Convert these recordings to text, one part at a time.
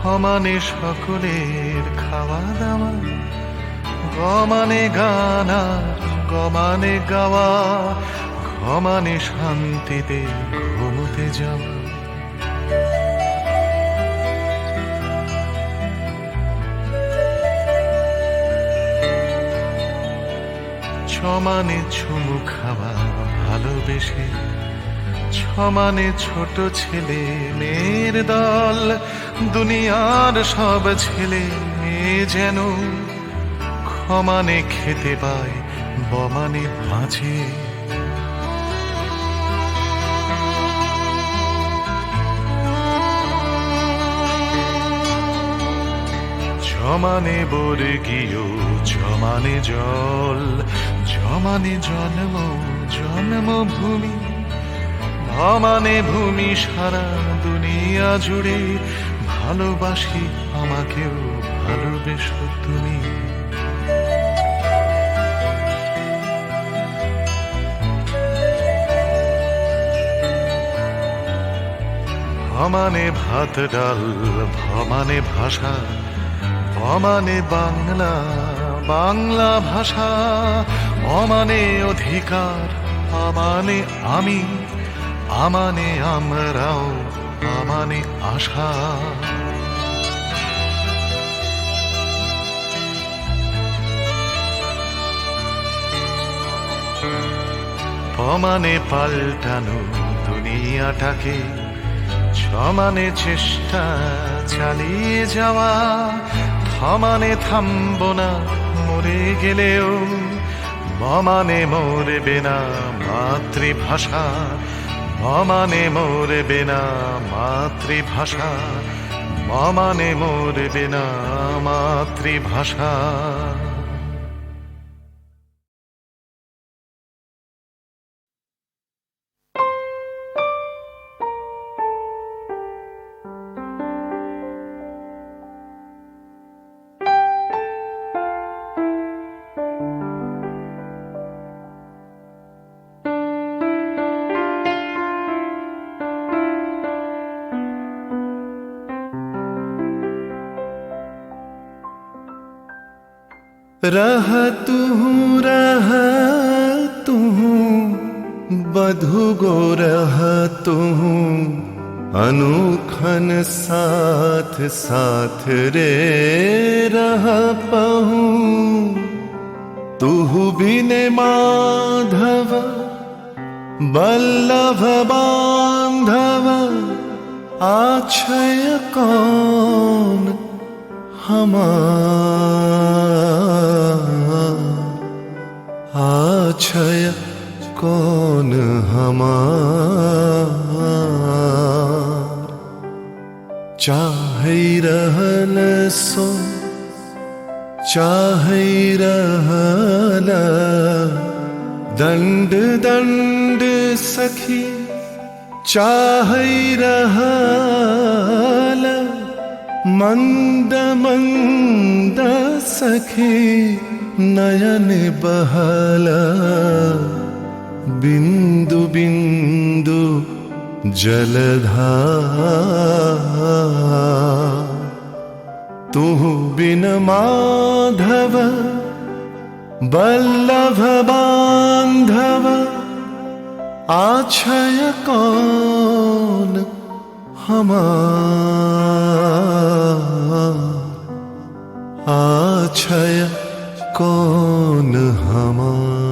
ক্ষমানে সকলের খাওয়া দাওয়া গমানে গানা গমানে গাওয়া। ঘমানে শান্তিতে ঘুমোতে যাওয়া। ছমানে ছুমু খাওয়া ভালোবেসে সমানে ছোট ছেলে, মেয়ের দল। দুনিয়ার সব ছেলে মেয়ে যেন ক্ষমানে খেতে পায় বমানে বাঁচে জমানে বর্গীয় জমানে জল জমানে জন্ম, জন্মভূমি। ভমানে ভূমি সারা দুনিয়া জুড়ে, ভালোবাসি আমাকেও, ভালোবেসো তুমি। ভমানে ভাত ডাল ভমানে ভাষা ভমানে বাংলা বাংলা ভাষা, অমানে অধিকার আমানে আমি। আমানে আমরাও, আমানে আশা। পমানে পাল্টানো দুনিয়াটাকে, সমানে চেষ্টা চালিয়ে যাওয়া। থমানে থামব না, মরে গেলেও মমানে মরবে না মাতৃভাষা। মমানে মরবে না মাতৃভাষা মমানে মরবে না মাতৃভাষা। रह तू रह तू बधु गो रह तू अनुखन साथ साथ रे रह पहू तू बिन माधव बल्लभ बांधव आछय कौन हमार आछय कौन हमार? चाहे रहल सो चाहे रहल दंड दंड सखी चाहे रहल मन्द मन्द सखे नयन बहल। बिन्दु बिन्दु जलधा। जलधाुह बिन माधव बल्लभबान्धव आच्छय कौन हमार आछय कौन हमार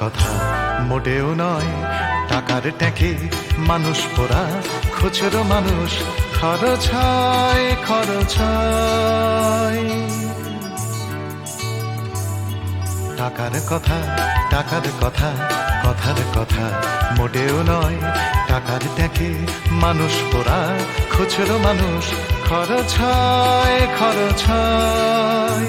কথা মোটেও নয়। টাকার ট্যাঁকে মানুষ পোড়া, খুচরো মানুষ খরচ হয়, খরচ টাকার কথা টাকার কথা, কথার কথা মোটেও নয়। টাকার ট্যাঁকে মানুষ পোড়া, খুচরো মানুষ খরচ হয় খরচ হয়।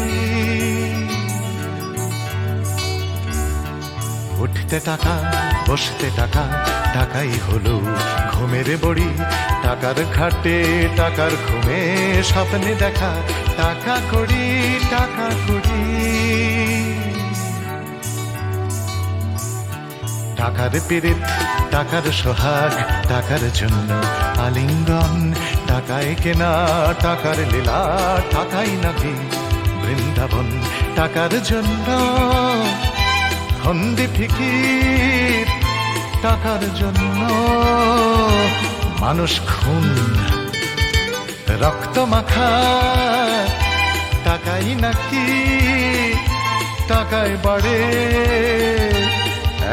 উঠতে টাকা, বসতে টাকা, টাকাই হলো ঘুমের বড়ি। টাকার খাটে, টাকার ঘুমে স্বপ্নে দেখা। টাকা করি টাকা করি। টাকার পিরিত টাকার সোহাগ, টাকার জন্য আলিঙ্গন। টাকায় কেনা, টাকার লীলা, টাকাই নাকি বৃন্দাবন। টাকার জন্য হন্দি ফিকির টাকার জন্য মানুষ খুন। রক্ত মাখা টাকাই নাকি টাকায় বাড়ে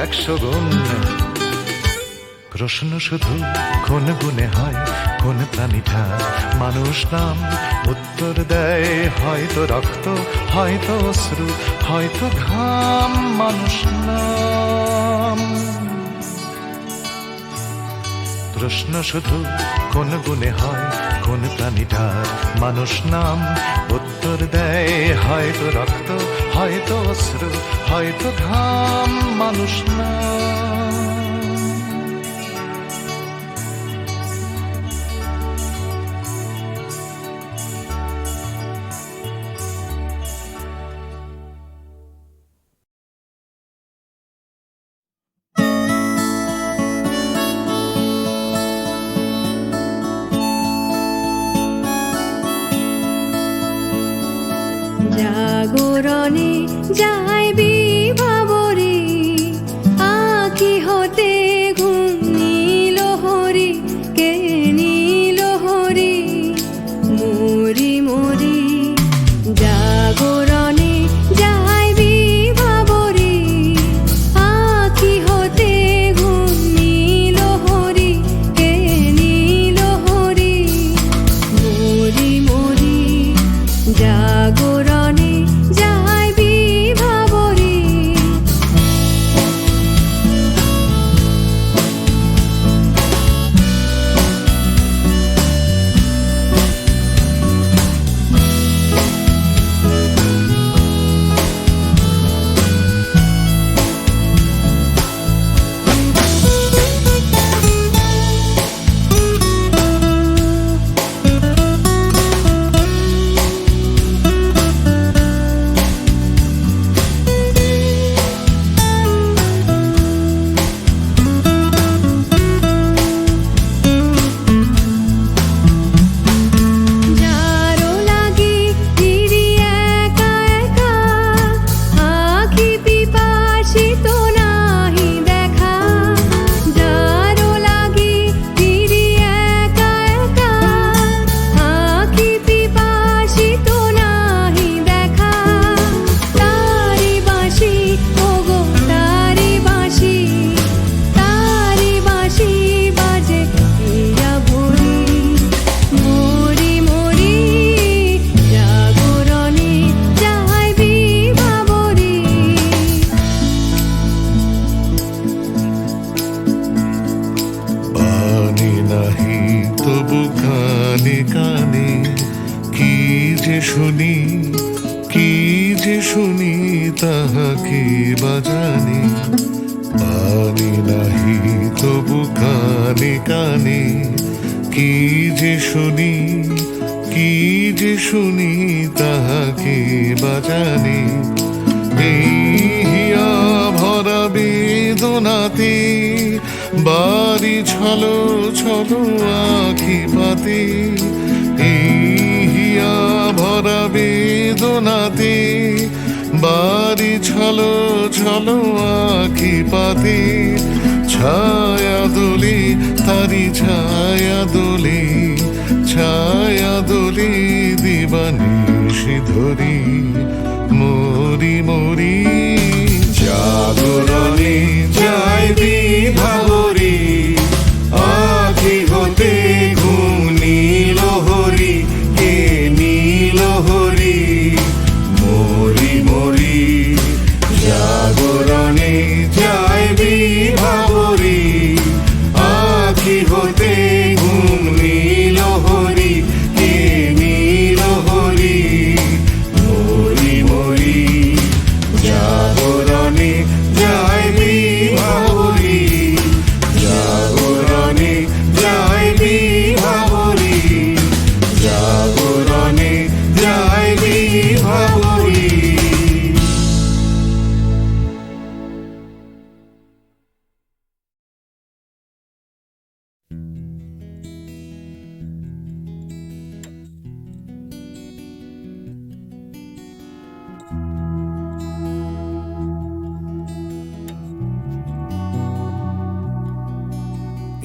একশো গুণ। প্রশ্ন শুধু কোন গুণে হয়, কোন প্রাণীটা? মানুষ নাম উত্তর দেয়, হয়তো রক্ত, হয়তো অশ্রু, হয়তো ঘাম। মানুষ নাম। প্রশ্ন শুধু কোন গুণে হয়, কোন প্রাণীটার মানুষ নাম উত্তর দেয়, হয়তো রক্ত, হয়তো অশ্রু, হয়তো ঘাম। মানুষ নাম। বেদনাতে বাড়ি ছলো ছলো আখি পাতে এই হিয়া ভরা বেদনাতে, বাড়ি ছলো ছলো আখি পাতে ছায়া দোলে, তারি ছায়া দোলে ছায়া দোলে দিবানিশি ধরি। মরি মরি জাগরণে বি বিভাবরী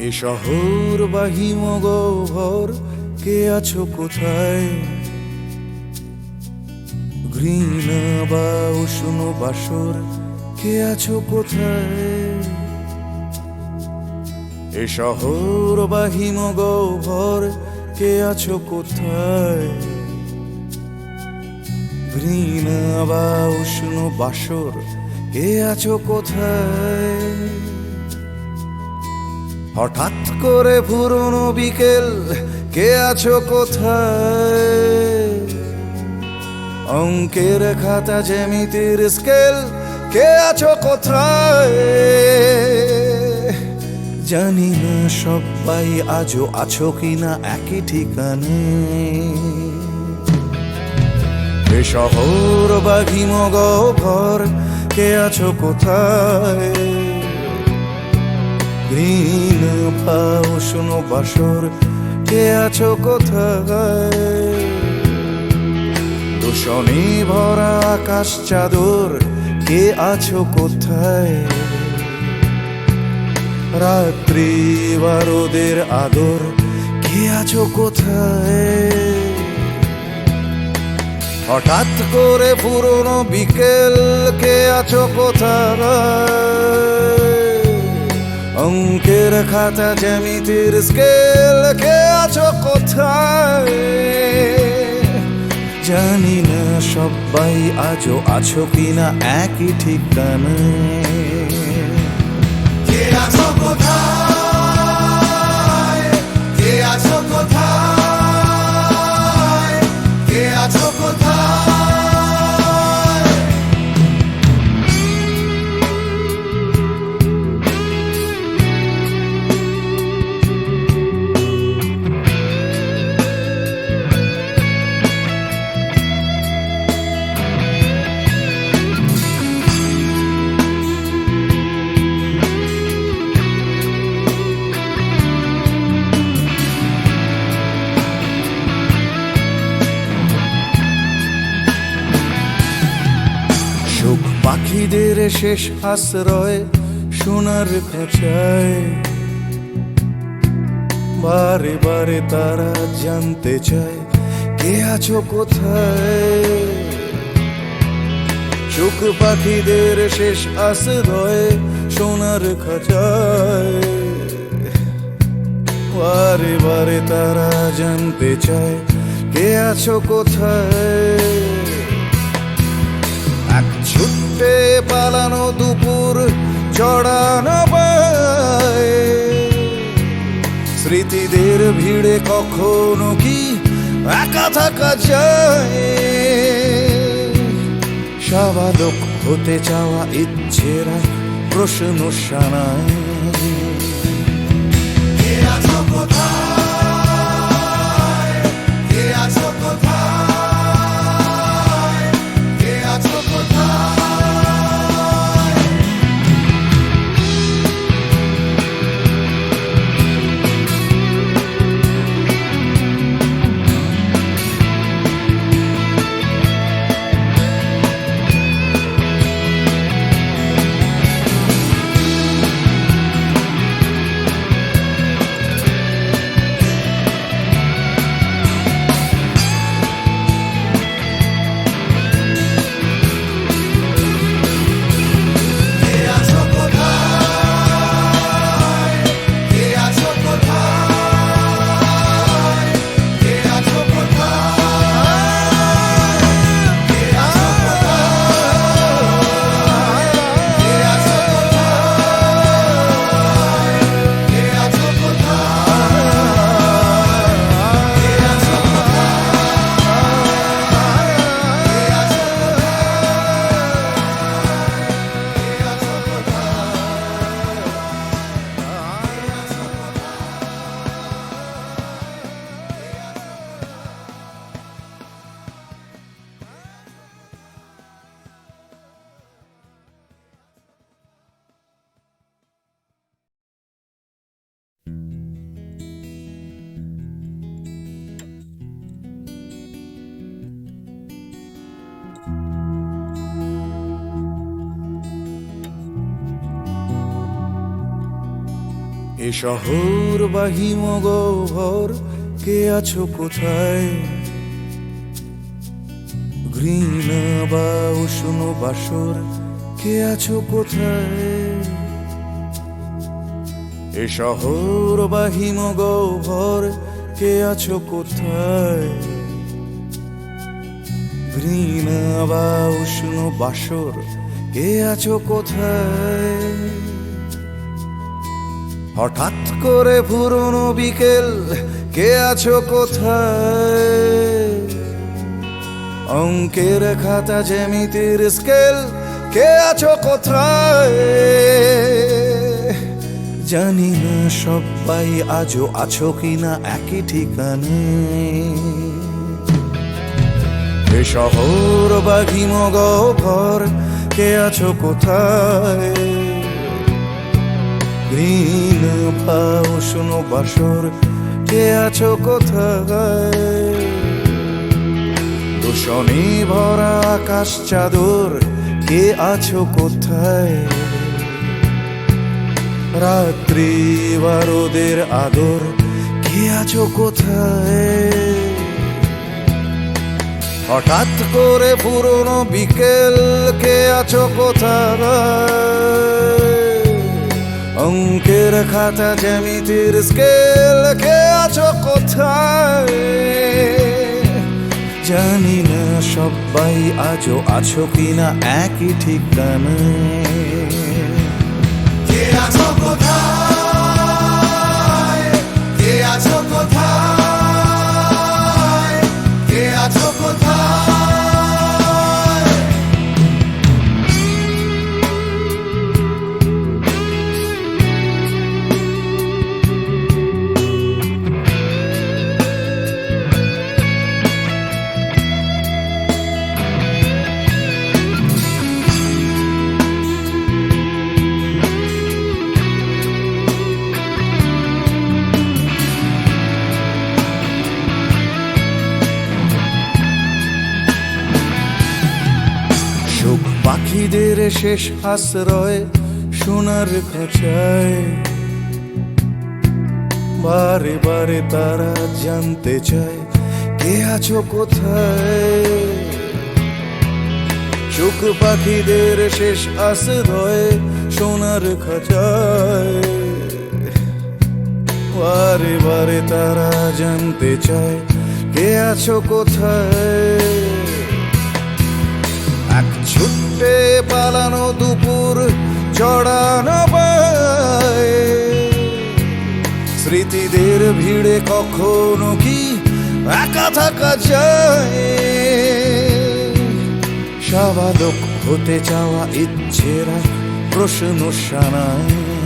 এ শহর বা হিমগহর কে আছো কোথায়? ঘৃণা বা উষ্ণ বাসর, কে আছো কোথায়? এ শহর বা হিমগহর কে আছো কোথায়? ঘৃণা বা উষ্ণ বাসর, কে আছো কোথায়? হঠাৎ করে পুরনো বিকেল, কে আছো কোথায়? অঙ্কের খাতা জ্যামিতির স্কেল, কে আছো কোথায়? জানি না সবাই আজও আছো কিনা একই ঠিকানে। এ শহর বা কে আছো কোথায়? ঘৃণ পাও শোনো বাসর, কে আছো কোথায়? দূষণে ভরা আকাশ চাদর, কে আছো কোথায়? রাত্রি বারোদের আদর, কে আছো কোথায়? হঠাৎ করে পুরনো বিকেল, কে আছো কোথায়? অঙ্কের খাতা জ্যামিতির স্কেল কে আছো কোথায়? জানি না সবাই আজও আছো কিনা একই ঠিকানায়। কে আছো কোথায়? পাখিদের শেষ আশ্রয় সোনার খাঁচায়। বারে বারে তারা জানতে চায়, কে আছো কোথায়? চোখ পাখিদের শেষ আশ্রয় সোনার খাঁচায়। বারে বারে তারা জানতে চায়, কে আছো কোথায়? ছুটে পালানো দুপুর পায়। স্মৃতিদের ভিড়ে কখনো কি একা থাকা যায়? সাবালক হতে চাওয়া ইচ্ছেরা প্রশ্ন সানায়। এ শহর বা হিমগহর কে আছো কোথায়? ঘৃণা বা উষ্ণ বাসর, কে আছো কোথায়? এ শহর বা হিমগহর কে আছো কোথায়? ঘৃণা বা উষ্ণ বাসর, কে আছো কোথায়? হঠাৎ করে পুরনো বিকেল, কে আছো কোথায়? অঙ্কের খাতা জ্যামিতির স্কেল, কে আছো কোথায়? জানি না সবাই আজও আছো কিনা একই ঠিকানে। এ শহর বা ঘর, কে আছো কোথায়? গ্রীন উষ্ণ বাসর, কে আছো কোথায়? দূষণে ভরা আকাশ চাদর, কে আছো কোথায়? রাত্রি বারোদের আদর, কে আছো কোথায়? হঠাৎ করে পুরনো বিকেল, কে আছো কোথায়? অঙ্কের খাতা জ্যামিতির স্কেল কে আছো কোথায়? জানি না সবাই আজও আছো কিনা, একই ঠিকানা শেষ আশ্রয় সোনার খাঁচায়। বারে বারে তারা জানতে চায়, কে আছো কোথায়? চোখ পাখিদের শেষ আশ্রয় সোনার খাঁচায়। বারে বারে তারা জানতে চায়, কে আছো কোথায়? ছুটে পালানো দুপুর চড়ানো স্মৃতিদের ভিড়ে কখনো কি একা থাকা যায়? সাবালক হতে চাওয়া ইচ্ছেরা প্রশ্ন সানায়।